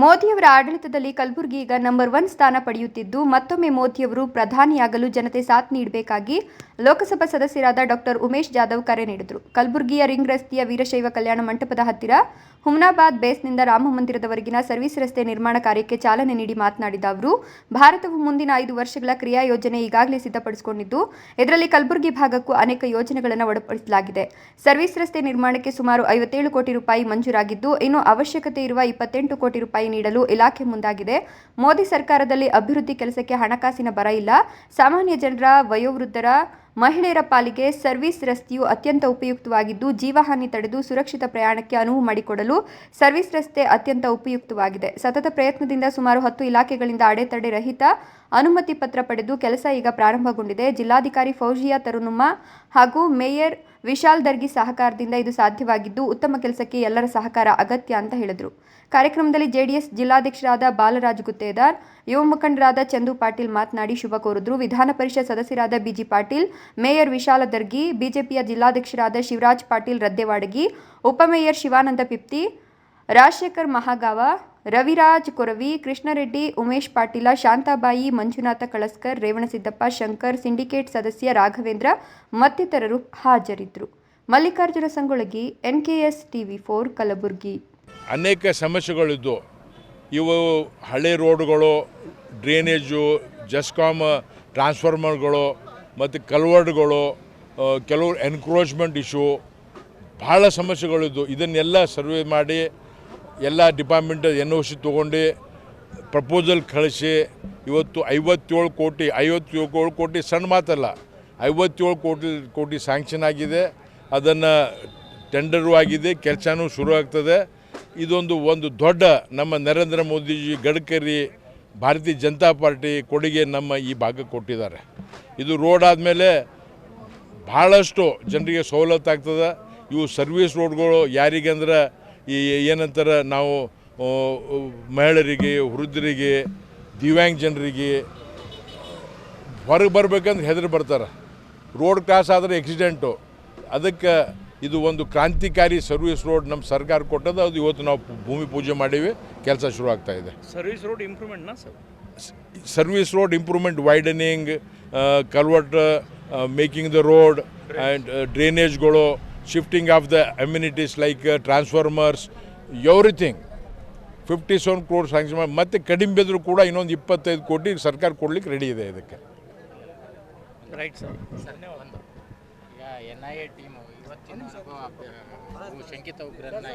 ಮೋದಿಯವರ ಆಡಳಿತದಲ್ಲಿ ಕಲಬುರಗಿ ಈಗ ನಂಬರ್ ಒನ್ ಸ್ಥಾನ ಪಡೆಯುತ್ತಿದ್ದು, ಮತ್ತೊಮ್ಮೆ ಮೋದಿಯವರು ಪ್ರಧಾನಿಯಾಗಲು ಜನತೆ ಸಾಥ್ ನೀಡಬೇಕಾಗಿ ಲೋಕಸಭಾ ಸದಸ್ಯರಾದ ಡಾಕ್ಟರ್ ಉಮೇಶ್ ಜಾಧವ್ ಕರೆ ನೀಡಿದರು. ಕಲಬುರಗಿಯ ರಿಂಗ್ ರಸ್ತೆಯ ವೀರಶೈವ ಕಲ್ಯಾಣ ಮಂಟಪದ ಹತ್ತಿರ ಹುಮ್ನಾಬಾದ್ ಬೇಸ್ನಿಂದ ರಾಮ ಮಂದಿರದವರೆಗಿನ ಸರ್ವಿಸ್ ರಸ್ತೆ ನಿರ್ಮಾಣ ಕಾರ್ಯಕ್ಕೆ ಚಾಲನೆ ನೀಡಿ ಮಾತನಾಡಿದ ಅವರು, ಭಾರತವು ಮುಂದಿನ ಐದು ವರ್ಷಗಳ ಕ್ರಿಯಾ ಯೋಜನೆ ಈಗಾಗಲೇ ಸಿದ್ಧಪಡಿಸಿಕೊಂಡಿದ್ದು, ಇದರಲ್ಲಿ ಕಲಬುರಗಿ ಭಾಗಕ್ಕೂ ಅನೇಕ ಯೋಜನೆಗಳನ್ನು ಒಳಪಡಿಸಲಾಗಿದೆ ಸರ್ವಿಸ್ ರಸ್ತೆ ನಿರ್ಮಾಣಕ್ಕೆ ಸುಮಾರು ಐವತ್ತೇಳು ಕೋಟಿ ರೂಪಾಯಿ ಮಂಜೂರಾಗಿದ್ದು, ಇನ್ನು ಅವಶ್ಯಕತೆ ಇರುವ ಇಪ್ಪತ್ತೆಂಟು ಕೋಟಿ ರೂಪಾಯಿ ನೀಡಲು ಇಲಾಖೆ ಮುಂದಾಗಿದೆ. ಮೋದಿ ಸರ್ಕಾರದಲ್ಲಿ ಅಭಿವೃದ್ಧಿ ಕೆಲಸಕ್ಕೆ ಹಣಕಾಸಿನ ಬರ ಇಲ್ಲ. ಸಾಮಾನ್ಯ ಜನರ ವಯೋವೃದ್ಧರ, ಮಹಿಳೆಯರ ಪಾಲಿಗೆ ಸರ್ವಿಸ್ ರಸ್ತೆಯು ಅತ್ಯಂತ ಉಪಯುಕ್ತವಾಗಿದ್ದು, ಜೀವಹಾನಿ ತಡೆದು ಸುರಕ್ಷಿತ ಪ್ರಯಾಣಕ್ಕೆ ಅನುವು ಮಾಡಿಕೊಡಲು ಸರ್ವಿಸ್ ರಸ್ತೆ ಅತ್ಯಂತ ಉಪಯುಕ್ತವಾಗಿದೆ. ಸತತ ಪ್ರಯತ್ನದಿಂದ ಸುಮಾರು ಹತ್ತು ಇಲಾಖೆಗಳಿಂದ ಅಡೆತಡೆ ರಹಿತ ಅನುಮತಿ ಪತ್ರ ಪಡೆದು ಕೆಲಸ ಈಗ ಪ್ರಾರಂಭಗೊಂಡಿದೆ. ಜಿಲ್ಲಾಧಿಕಾರಿ ಫೌಜಿಯಾ ತರುನುಮ್ಮ ಹಾಗೂ ಮೇಯರ್ ವಿಶಾಲ್ ದರ್ಗಿ ಸಹಕಾರದಿಂದ ಇದು ಸಾಧ್ಯವಾಗಿದ್ದು ಉತ್ತಮ ಕೆಲಸಕ್ಕೆ ಎಲ್ಲರ ಸಹಕಾರ ಅಗತ್ಯ ಅಂತ ಹೇಳಿದರು. ಕಾರ್ಯಕ್ರಮದಲ್ಲಿ ಜೆಡಿಎಸ್ ಜಿಲ್ಲಾಧ್ಯಕ್ಷರಾದ ಬಾಲರಾಜ್ ಗುತ್ತೇದಾರ್, ಯುವ ಮುಖಂಡರಾದ ಚಂದು ಪಾಟೀಲ್ ಮಾತನಾಡಿ ಶುಭ ಕೋರಿದ್ರು. ವಿಧಾನ ಪರಿಷತ್ ಸದಸ್ಯರಾದ ಬಿಜಿ ಪಾಟೀಲ್, ಮೇಯರ್ ವಿಶಾಲ ದರ್ಗಿ, ಬಿಜೆಪಿಯ ಜಿಲ್ಲಾಧ್ಯಕ್ಷರಾದ ಶಿವರಾಜ್ ಪಾಟೀಲ್ ರದ್ದೆವಾಡಗಿ ಉಪಮೇಯರ್ ಶಿವಾನಂದ ಪಿಪ್ತಿ, ರಾಜಶೇಖರ್ ಮಹಾಗಾವ ರವಿರಾಜ್ ಕೊರವಿ, ಕೃಷ್ಣರೆಡ್ಡಿ, ಉಮೇಶ್ ಪಾಟೀಲ, ಶಾಂತಾಬಾಯಿ, ಮಂಜುನಾಥ ಕಳಸ್ಕರ್, ರೇವಣಸಿದ್ದಪ್ಪ, ಶಂಕರ್ ಸಿಂಡಿಕೇಟ್ ಸದಸ್ಯ ರಾಘವೇಂದ್ರ ಮತ್ತಿತರರು ಹಾಜರಿದ್ದರು. Mallikarjuna Sangolagi NKS TV four, Kalaburagi. ಅನೇಕ ಸಮಸ್ಯೆಗಳಿದ್ದು ಇವು ಹಳೆ ರೋಡ್ಗಳು, ಡ್ರೈನೇಜು, ಜಸ್ಕಾಮ್ ಟ್ರಾನ್ಸ್ಫಾರ್ಮರ್ಗಳು ಮತ್ತು ಕಲ್ವರ್ಡ್ಗಳು ಕೆಲವು ಎನ್ಕ್ರೋಚ್ಮೆಂಟ್ ಇಶ್ಯೂ ಭಾಳ ಸಮಸ್ಯೆಗಳಿದ್ದು ಇದನ್ನೆಲ್ಲ ಸರ್ವೆ ಮಾಡಿ ಎಲ್ಲ ಡಿಪಾರ್ಟ್ಮೆಂಟ್ ಎನ್ ಒ ಸಿ ತೊಗೊಂಡು ಪ್ರಪೋಸಲ್ ಕಳಿಸಿ ಇವತ್ತು ಐವತ್ತೇಳು ಕೋಟಿ ಐವತ್ತೇಳು ಕೋಟಿ ಸಣ್ಣ ಮಾತಲ್ಲ, ಐವತ್ತೇಳು ಕೋಟಿ ಕೋಟಿ ಸ್ಯಾಂಕ್ಷನ್ ಆಗಿದೆ. ಅದನ್ನು ಟೆಂಡರು ಆಗಿದೆ, ಕೆಲಸನೂ ಶುರು ಆಗ್ತದೆ. ಇದೊಂದು ಒಂದು ದೊಡ್ಡ ನಮ್ಮ ನರೇಂದ್ರ ಮೋದಿಜಿ ಗಡ್ಕರಿ ಭಾರತೀಯ ಜನತಾ ಪಾರ್ಟಿ ಕೊಡುಗೆ ನಮ್ಮ ಈ ಭಾಗಕ್ಕೆ ಕೊಟ್ಟಿದ್ದಾರೆ. ಇದು ರೋಡ್ ಆದಮೇಲೆ ಭಾಳಷ್ಟು ಜನರಿಗೆ ಸವಲತ್ತಾಗ್ತದೆ ಇವು ಸರ್ವಿಸ್ ರೋಡ್ಗಳು ಯಾರಿಗೆ ಅಂದ್ರೆ ಈ ಏನಂತಾರೆ ನಾವು ಮಹಿಳೆಯರಿಗೆ ವೃದ್ಧರಿಗೆ ದಿವ್ಯಾಂಗ ಜನರಿಗೆ ಹೊರಗೆ ಬರ್ಬೇಕಂದ್ರೆ ಹೆದರಿ ಬರ್ತಾರೆ. ರೋಡ್ ಕ್ರಾಸ್ ಆದರೆ ಆಕ್ಸಿಡೆಂಟು ಅದಕ್ಕೆ ಇದು ಒಂದು ಕ್ರಾಂತಿಕಾರಿ ಸರ್ವಿಸ್ ರೋಡ್ ನಮ್ಮ ಸರ್ಕಾರ ಕೊಟ್ಟದ್ದು. ಅದು ಇವತ್ತು ನಾವು ಭೂಮಿ ಪೂಜೆ ಮಾಡೀವಿ. ಕೆಲಸ ಶುರು ಆಗ್ತಾ ಇದೆ. Service road ಇಂಪ್ರೂವ್ಮೆಂಟ್ನಾ sir? Service road improvement widening culvert making the road and ಡ್ರೈನೇಜ್ಗಳು shifting of the amenities like transformers everything fifty seven crore sanction ಮಾಡಿ ಮತ್ತೆ ಕಡಿಮೆ ಬಿದ್ದರೂ ಕೂಡ ಇನ್ನೊಂದು ಇಪ್ಪತ್ತೈದು ಕೋಟಿ ಸರ್ಕಾರ ಕೊಡ್ಲಿಕ್ಕೆ ರೆಡಿ ಇದೆ ಇದಕ್ಕೆ. ರೈಟ್ ಸರ್ ಈಗ ಎನ್ ಐ ಎ ಟೀಮು ಶಂಕಿತ ಉಗ್ರರನ್ನ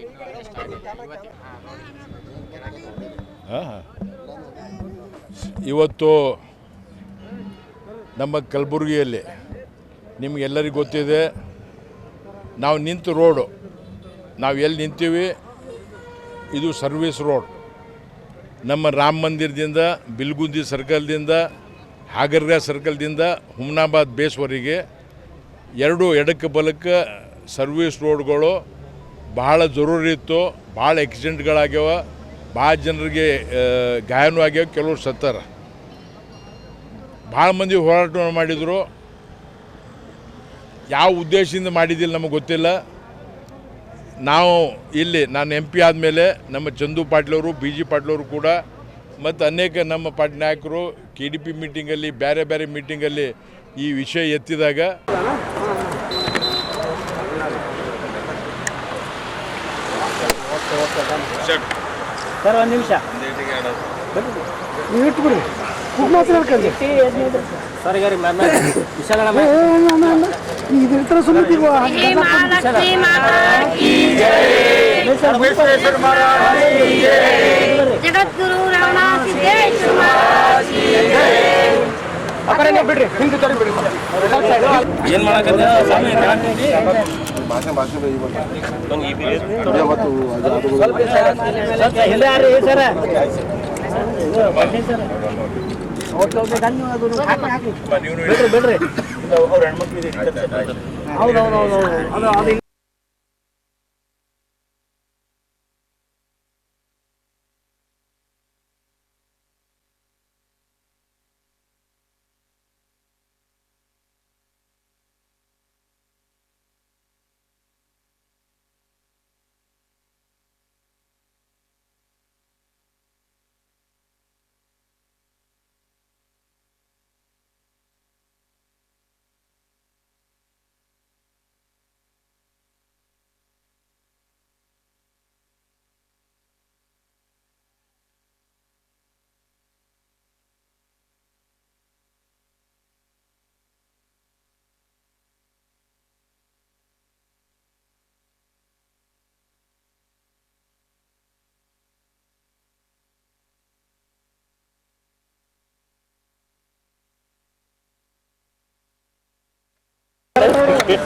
ಇವತ್ತು ನಮ್ಮ ಕಲಬುರಗಿಯಲ್ಲಿ ನಿಮಗೆಲ್ಲರಿಗೂ ಗೊತ್ತಿದೆ ನಾವು ನಿಂತು ರೋಡು. ನಾವು ಎಲ್ಲಿ ನಿಂತೀವಿ? ಇದು ಸರ್ವಿಸ್ ರೋಡ್. ನಮ್ಮ ರಾಮ ಮಂದಿರದಿಂದ, ಬಿಲ್ಗುಂದಿ ಸರ್ಕಲ್ದಿಂದ ಹಾಗರ್ಗ ಸರ್ಕಲ್ದಿಂದ ಹುಮ್ನಾಬಾದ್ ಬೇಸ್ವರೆಗೆ ಎರಡು ಎಡಕ್ಕೆ ಬಲಕ್ಕೆ ಸರ್ವಿಸ್ ರೋಡ್ಗಳು ಭಾಳ ಜರೂರಿ ಇತ್ತು. ಭಾಳ ಆಕ್ಸಿಡೆಂಟ್ಗಳಾಗ್ಯಾವ. ಭಾಳ ಜನರಿಗೆ ಗಾಯನೂ ಆಗ್ಯಾವ. ಕೆಲವರು ಸತ್ತಾರ. ಭಾಳ ಮಂದಿ ಹೋರಾಟ ಮಾಡಿದರು. ಯಾವ ಉದ್ದೇಶದಿಂದ ಮಾಡಿದ್ದಿಲ್ಲ ನಮಗೆ ಗೊತ್ತಿಲ್ಲ. ನಾವು ಇಲ್ಲಿ ನಾನು ಎಂ ಪಿ ಆದಮೇಲೆ ನಮ್ಮ ಚಂದು ಪಾಟೀಲವರು ಬಿ ಜಿ ಪಾಟೀಲವರು ಕೂಡ ಮತ್ತು ಅನೇಕ ನಮ್ಮ ಪಾಟ್ ನಾಯಕರು ಕೆ ಡಿ ಪಿ ಮೀಟಿಂಗಲ್ಲಿ ಬೇರೆ ಬೇರೆ ಮೀಟಿಂಗಲ್ಲಿ ಈ ವಿಷಯ ಎತ್ತಿದಾಗ ಸರ್ ಒಂದು ನಿಮಿಷ. ನೀವು ಇಟ್ಬಿಡ್ರಿ ಕೂತ್ ಮಾತಾಡ್ಕೊಂಡಿ ಸರ್ ಈಗ ರೀ ಮ್ಯಾಮ್ ವಿಶಾಲ ಇದು ಇರ್ತಾರೆ ಸುಮ್ಮನೆ ಜಗದ್ಗುರು ಬಿಡ್ರಿ ಹಿಂದೆ ಬಿಡ್ರಿ. ಏನು ಮಾಡಕತ್ತೆ ಸ್ವಾಮಿ ಸ್ವಲ್ಪ ಹಿಂದೆ ಯಾರು ಸರ್. ಓಕೆ ಓಕೆ ಹಾಕಿ ಹಾಕಿ ಬಿಡ್ರಿ ಬಿಡ್ರಿ. ಹೌದು ಹೌದು ಹೌದು ಅದು ಅದು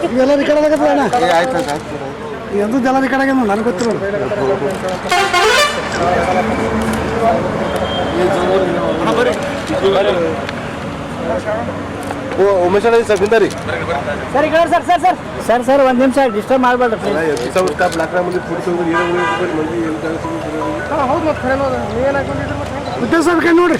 ಇವೆಲ್ಲ ರೆಕಾರ್ಡ್ ಆಗತ್ತಲ್ಲ ಅಣ್ಣ ಎಂದು ಎಲ್ಲ ರೆಕಾರ್ಡ್ ಆಗ್ಯಾವ ನನಗೆ ಗೊತ್ತಿಲ್ಲ ಉಮೇಶ್ ಅಣ್ಣ sir ಬಿಂದಾರಿ? Sir sir sir sir. Sir sir ಒಂದು ನಿಮಿಷ ಡಿಸ್ಟರ್ಬ್ ಮಾಡಬೇಡ್ರಿ ಬ್ಲಾಕ್ ಮಂದಿ ಫುಡ್ ಮಂದಿ ಹೌದು ಮತ್ತೆ ಹಾಕೊಂಡಿದ್ರಿ ಮತ್ತೆ? ಉದ್ದೇಶ ನೋಡ್ರಿ.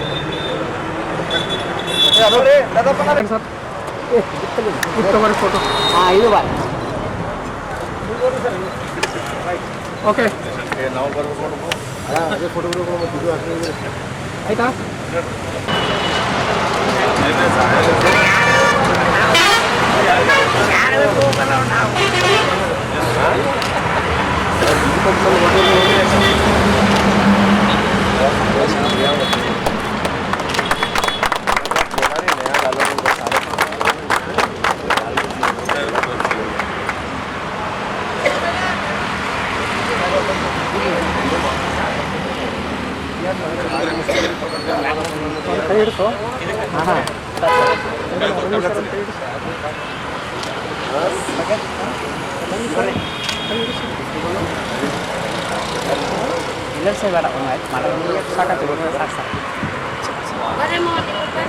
ಫೋಟೋ ಹಾಂ ಇದು ಬಾ. ಓಕೆ ಆಯ್ತಾ? ಕೈ ಹಿಡಿಸು ಹಾಂ ಇಲ್ಲ ಸರ್ ಬೇಡ ಒಂದು ಆಯ್ತು ಮಾಡೋದು ಸಾಕಾಗ್ತದೆ ಸಾಕು ಸಾಕು ಬರೇ ಮೂವತ್ತು ರೂಪಾಯಿ